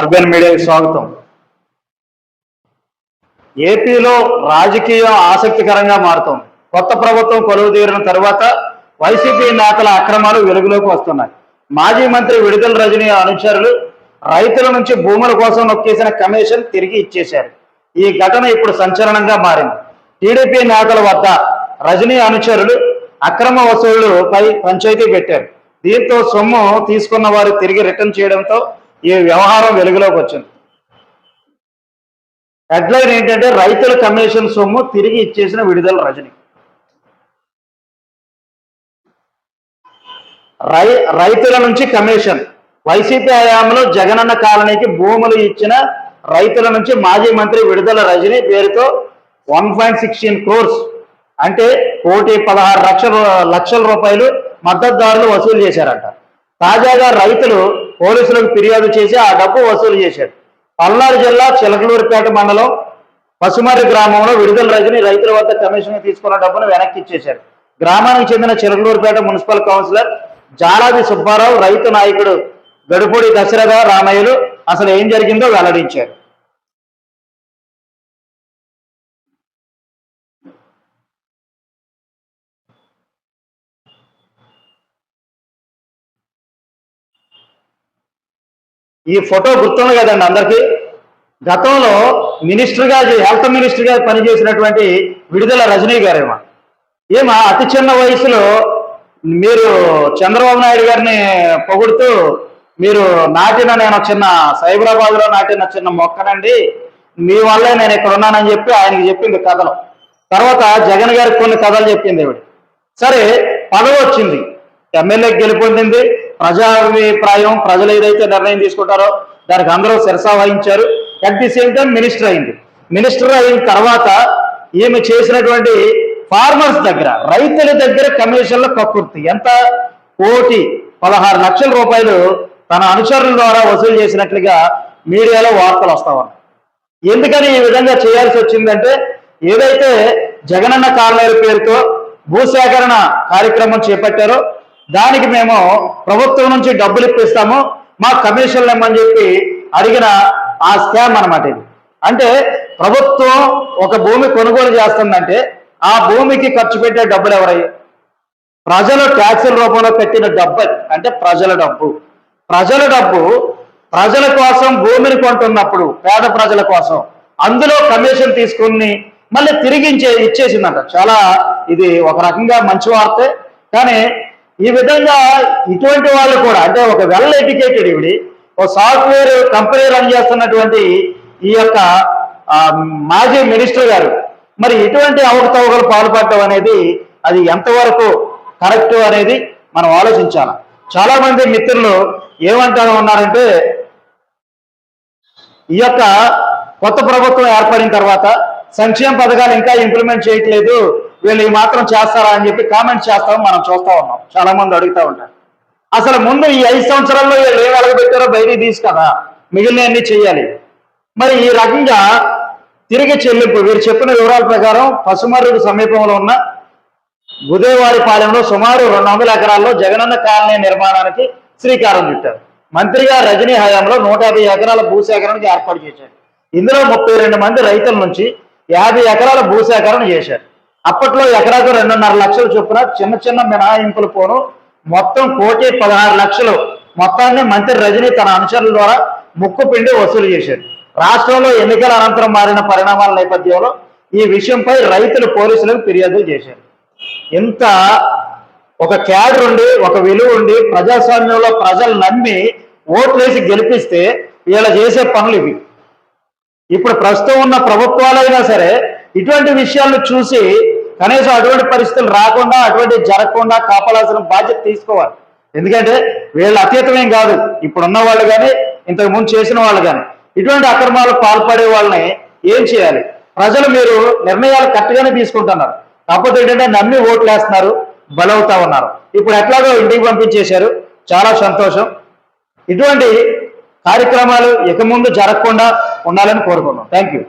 Urban మీడియాకి స్వాగతం. ఏపీలో రాజకీయం ఆసక్తికరంగా మారుతోంది. కొత్త ప్రభుత్వం కొలువు తీరిన తర్వాత వైసీపీ నేతల అక్రమాలు వెలుగులోకి వస్తున్నాయి. మాజీ మంత్రి విడుదల రజనీ అనుచరులు రైతుల నుంచి భూముల కోసం నొక్కేసిన కమిషన్ తిరిగి ఇచ్చేశారు. ఈ ఘటన ఇప్పుడు సంచలనంగా మారింది. టీడీపీ నేతల వద్ద రజనీ అనుచరులు అక్రమ వసూళ్ళపై పంచాయతీ పెట్టారు. దీంతో సొమ్ము తీసుకున్న వారు తిరిగి రిటర్న్ చేయడంతో ఈ వ్యవహారం వెలుగులోకి వచ్చింది. హెడ్లైన్ ఏంటంటే రైతుల కమిషన్ సొమ్ము తిరిగి ఇచ్చేసిన విడుదల రజని. రై రైతుల నుంచి కమిషన్. వైసీపీ హయాంలో జగనన్న కాలనీకి భూములు ఇచ్చిన రైతుల నుంచి మాజీ మంత్రి విడుదల రజని పేరుతో వన్ పాయింట్ సిక్స్టీన్ క్రోర్స్ అంటే కోటి పదహారు లక్షల లక్షల రూపాయలు మద్దతుదారులు వసూలు చేశారట. తాజాగా రైతులు పోలీసులకు ఫిర్యాదు చేసి ఆ డబ్బు వసూలు చేశారు. పల్నాడు జిల్లా చిలకలూరుపేట మండలం పసుమర్రి గ్రామంలో విడుదల రజని రైతుల వద్ద కమిషన్ తీసుకున్న డబ్బును వెనక్కి ఇచ్చేశారు. గ్రామానికి చెందిన చిలకలూరుపేట మున్సిపల్ కౌన్సిలర్ జాలాది సుబ్బారావు రైతు నాయకుడు గడుపూడి దశరథ రామయ్యలు అసలు ఏం జరిగిందో వెల్లడించారు. ఈ ఫోటో గుర్తుంది కదండి అందరికీ? గతంలో మినిస్టర్గా హెల్త్ మినిస్టర్గా పనిచేసినటువంటి విడుదల రజనీ గారేమో. ఏమా అతి చిన్న వయసులో మీరు చంద్రబాబు నాయుడు గారిని పొగుడుతూ మీరు నాటిన నేను చిన్న సైబరాబాద్లో నాటిన చిన్న మొక్కనండి. మీ వల్లే నేను ఇక్కడ ఉన్నానని చెప్పి ఆయనకి చెప్పింది కథలు. తర్వాత జగన్ గారికి కొన్ని కథలు చెప్పింది ఆవిడ సరే పదవి వచ్చింది. ఎమ్మెల్యేకి గెలుపొందింది. ప్రజాభిప్రాయం ప్రజలు ఏదైతే నిర్ణయం తీసుకుంటారో దానికి అందరూ శిరసా వహించారు. At the same time minister అయింది. మినిస్టర్ అయిన తర్వాత ఈమె చేసినటువంటి ఫార్మర్స్ దగ్గర రైతుల దగ్గర కమిషన్ల కక్కుర్తి ఎంత కోటి పదహారు లక్షల రూపాయలు తన అనుచరుల ద్వారా వసూలు చేసినట్లుగా మీడియాలో వార్తలు వస్తా ఎందుకని ఈ విధంగా చేయాల్సి వచ్చిందంటే ఏదైతే జగనన్న కాలనీల పేరుతో భూసేకరణ కార్యక్రమం చేపట్టారో దానికి మేము ప్రభుత్వం నుంచి డబ్బులు ఇప్పిస్తాము మా కమిషన్లు ఇమ్మని చెప్పి అడిగిన ఆ స్కామ్ అనమాట ఇది. అంటే ప్రభుత్వం ఒక భూమి కొనుగోలు చేస్తుందంటే ఆ భూమికి ఖర్చు పెట్టే డబ్బులు ఎవరయ్యాయి ప్రజలు ట్యాక్సుల రూపంలో పెట్టిన డబ్బు అంటే ప్రజల డబ్బు. ప్రజల డబ్బు ప్రజల కోసం భూమిని కొంటున్నప్పుడు పేద ప్రజల కోసం. అందులో కమిషన్ తీసుకుని మళ్ళీ తిరిగి ఇచ్చే- ఇచ్చేసిందంట. చాలా ఇది ఒక రకంగా మంచి వార్తే. కానీ ఈ విధంగా ఇటువంటి వాళ్ళు కూడా అంటే ఒక వెల్ ఎడ్యుకేటెడ్ ఇవిడి ఒక సాఫ్ట్వేర్ కంపెనీ రన్ చేస్తున్నటువంటి ఈ యొక్క మాజీ మినిస్టర్ గారు. మరి ఇటువంటి అవకతవకలు పాల్పడటం అనేది అది ఎంతవరకు కరెక్ట్ అనేది మనం ఆలోచించాలి? చాలా మంది మిత్రులు ఏమంటారు ఉన్నారంటే ఈ యొక్క కొత్త ప్రభుత్వం ఏర్పడిన తర్వాత సంక్షేమ పథకాలు ఇంకా ఇంప్లిమెంట్ చేయట్లేదు వీళ్ళు ఈ మాత్రం చేస్తారా అని చెప్పి కామెంట్ చేస్తాం మనం చూస్తూ ఉన్నాం. చాలా మంది అడుగుతా ఉంటారు. అసలు ముందు ఈ ఐదు సంవత్సరాల్లో వీళ్ళు ఏం అడగబెట్టారో బయటికి తీసు కదా మిగిలినవన్నీ చేయాలి. మరి ఈ రకంగా తిరిగి చెల్లింపు వీరు చెప్పిన వివరాల ప్రకారం పసుమర్రుకు సమీపంలో ఉన్న పాలెంలో సుమారు రెండు వందల ఎకరాల్లో జగనన్న కాలనీ నిర్మాణానికి శ్రీకారం చుట్టారు. మంత్రిగా రజనీ హయాంలో నూట యాభై ఎకరాల భూసేకరణకి ఏర్పాటు చేశారు. ఇందులో ముప్పై రెండు మంది రైతుల నుంచి యాభై ఎకరాల భూసేకరణ చేశారు. అప్పట్లో ఎకరాకు రెండున్నర లక్షల చొప్పున చిన్న చిన్న మినహాయింపులు పోను. మొత్తం కోటి పదహారు లక్షలు. మొత్తాన్ని మంత్రి రజనీ తన అనుచరుల ద్వారా ముక్కు పిండి వసూలు చేశారు రాష్ట్రంలో ఎన్నికల అనంతరం మారిన పరిణామాల నేపథ్యంలో ఈ విషయంపై రైతులు పోలీసులకు ఫిర్యాదు చేశారు. ఇంత ఒక క్యాడర్ ఉండి ఒక విలువ ఉండి ప్రజాస్వామ్యంలో ప్రజలు నమ్మి ఓట్లేసి గెలిపిస్తే వీళ్ళ చేసే పనులు ఇవి. ఇప్పుడు ప్రస్తుతం ఉన్న ప్రభుత్వాలైనా సరే ఇటువంటి విషయాలను చూసి కనీసం అటువంటి పరిస్థితులు రాకుండా అటువంటి జరగకుండా కాపాడాల్సిన బాధ్యత తీసుకోవాలి. ఎందుకంటే వీళ్ళ అతీతమేం కాదు. ఇప్పుడున్న వాళ్ళు కానీ ఇంతకు ముందు చేసిన వాళ్ళు కానీ ఇటువంటి అక్రమాలకు పాల్పడే వాళ్ళని ఏం చేయాలి? ప్రజలు మీరు నిర్ణయాలు కరెక్ట్గానే తీసుకుంటున్నారు. కాకపోతే ఏంటంటే నమ్మి ఓట్లు వేస్తున్నారు బలవుతా ఉన్నారు. ఇప్పుడు ఎట్లాగో ఇంటికి పంపించేశారు. చాలా సంతోషం. ఇటువంటి కార్యక్రమాలు ఇక ముందు జరగకుండా ఉండాలని కోరుకున్నాం థ్యాంక్ యూ